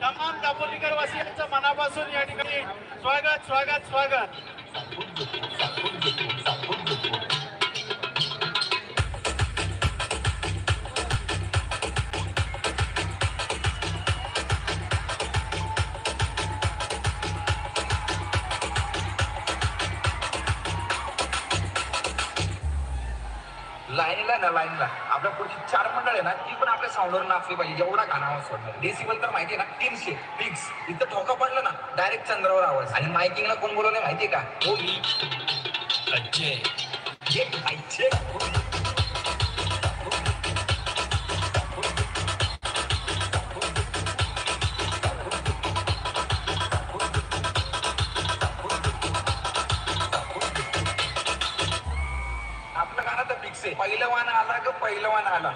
तमाम दापोलीकर वासियांचं मनापासून या ठिकाणी स्वागत स्वागत स्वागत. ना लाईनला. आपल्या पुढची चार मंडळ आहे ना ती पण आपल्या साऊंडवर नाचली पाहिजे. एवढा गाणं आवाज सोडणार डेसिबल तर माहितीये ना तीनशे फिक्स इथं ठोका पडला ना डायरेक्ट चंद्रावर आवाज. आणि मायकिंगला कोण बोलवलं माहितीये का? हो. मी अजय फिक्स आहे. पहिलवान आला ग पहिलवान आला?